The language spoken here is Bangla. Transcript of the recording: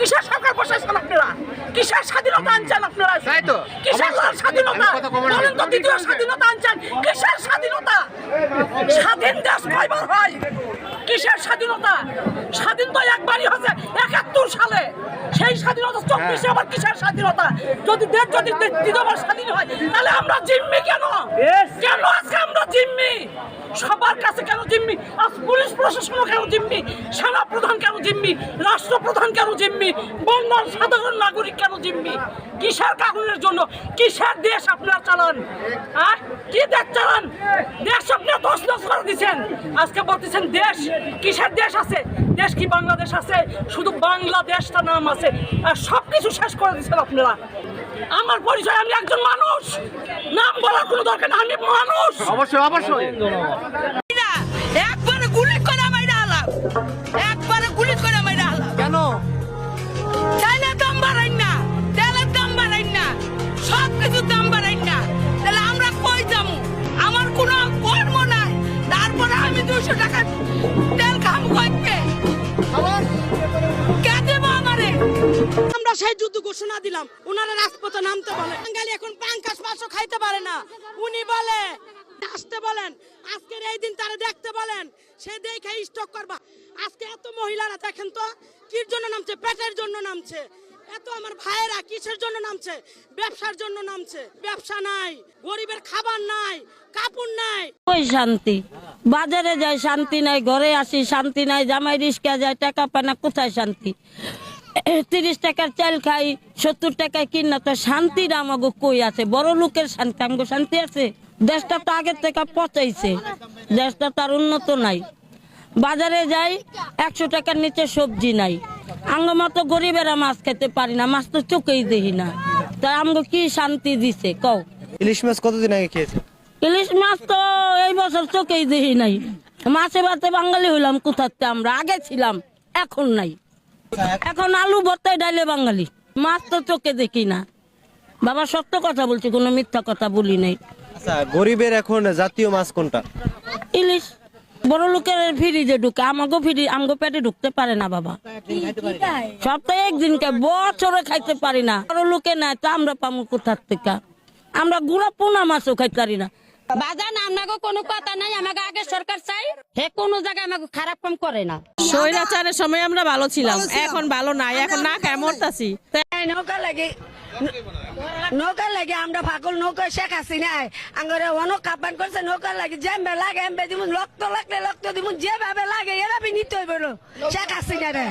কিসের সরকার বসাইছেন আপনারা? কিসের স্বাধীনতা আনছেন আপনারা? তাই তো। কিসের স্বাধীনতা? বলেন তো দ্বিতীয় স্বাধীনতা আনছেন। কিসের স্বাধীনতা? স্বাধীন দেশ কয়বার হয়। কিসের স্বাধীনতা? স্বাধীন তো একবারই হচ্ছে একাত্তর সালে। সেই স্বাধীনতা চব্বিশে আবার কিসের স্বাধীনতা? যদি দেশ যদি দ্বিতীয়বার স্বাধীন হয় তাহলে আমরা জিম্মি কেন? কেন আজকে আমরা জিম্মি? সবার কাছে কেন জিম্মি? আজ পুলিশ প্রশাসনও কেন জিম্মি? সেনা প্রধান কেন জিম্মি? রাষ্ট্রপ্রধান কেন জিম্মি? বন্যার সাধারণ নাগরিক কেন জিম্মি? কিসের কারণের জন্য? কিসের দেশ আপনারা চালান? হ্যাঁ? কি দেশ চালান? দেশ আপনারা দশ দশ করে দিচ্ছেন। আজকে বলতেছেন দেশ, কিসের দেশ আছে? দেশ কি বাংলাদেশ আছে? শুধু বাংলাদেশটা নাম আছে। আর সব কিছু শেষ করে দিচ্ছেন আপনারা। আমার পরিচয়, আমি একজন মানুষ। নাম বলার কোনো দরকার আমি মানুষ। অবশ্যই অবশ্যই। আমরা যুদ্ধ ঘোষণা দিলাম। ওনারা রাজপথে নামতে বলে। বাঙালি এখন পাঙ্কাশ মাছও খাইতে পারে না। উনি বলে, আসতে বলেন, আজকের এই দিন তারা দেখতে বলেন, সে দেখে স্টক করবা। আজকে এত মহিলারা দেখেন তো, কির জন্য নামছে? পেটের জন্য নামছে। এত আমার ভাইয়েরা কিসের জন্য নামছে? ব্যবসার জন্য নামছে। ব্যবসা নাই, গরিবের খাবার নাই, কাপড় নাই। ওই শান্তি। বাজারে যায় শান্তি নাই, ঘরে আসি, শান্তি নাই, জামাই রিস্কা যায়, টাকা পায় না, কোথায় শান্তি? তিরিশ টাকার চাল খাই সত্তর টাকায় কিনা তো শান্তির আমাকে কই আছে? বড় লোকের শান্তি আমাকে শান্তি আছে? দেশটা তো আগের থেকে পচাইছে দেশটা তার উন্নত নাই। বাজারে যাই একশো টাকার নিচে সবজি নাই। আঙ্গ মতো গরিবেরা মাছ খেতে পারি না মাছ তো চোখেই দেখি না। তা আমাকে কি শান্তি দিছে কও? ইলিশ মাছ কতদিন আগে খেয়েছে? ইলিশ মাছ তো এই বছর চোখেই দেখি নাই। মাছে ভাতে বাঙালি হইলাম কোথাতে আমরা? আগে ছিলাম এখন নাই। এখন আলু ভর্তায় ডাইলে বাঙালি। মাছ তো চোখে দেখি না। বাবা সত্য কথা বলছি কোনো মিথ্যা কথা বলি নাই। আচ্ছা গরিবের এখন জাতীয় মাছ কোনটা? ইলিশ। বড় লোকের ফ্রিজে ঢুকে আমাকে ফ্রি আমাকে পেটে ঢুকতে পারে না বাবা। সপ্তাহে একদিন কে বছরে খাইতে পারি না। বড় লোকে নাই তো আমরা পামু কোথার থেকে? আমরা গুড়া পোনা মাছও খাইতে পারি না। বাজান আমাকে কোনো কথা নাই আমাকে আগে সরকার চাই হে কোনো জায়গায় আমাকে খারাপ কাম করে না। স্বৈরাচারের সময় আমরা ভালো ছিলাম এখন ভালো নাই এখন না মরতাছি। এই নৌকা লাগে নৌকা লাগে আমরা পাগল নৌকা শেখ হাসিনা। আঙ্গরে অনেক কাপান করছে নৌকা লাগে যেমবে লাগে এমবে দিমু রক্ত লাগলে রক্ত দিমু যেভাবে লাগে এরা বি নিতে হইব শেখ হাসিনা রে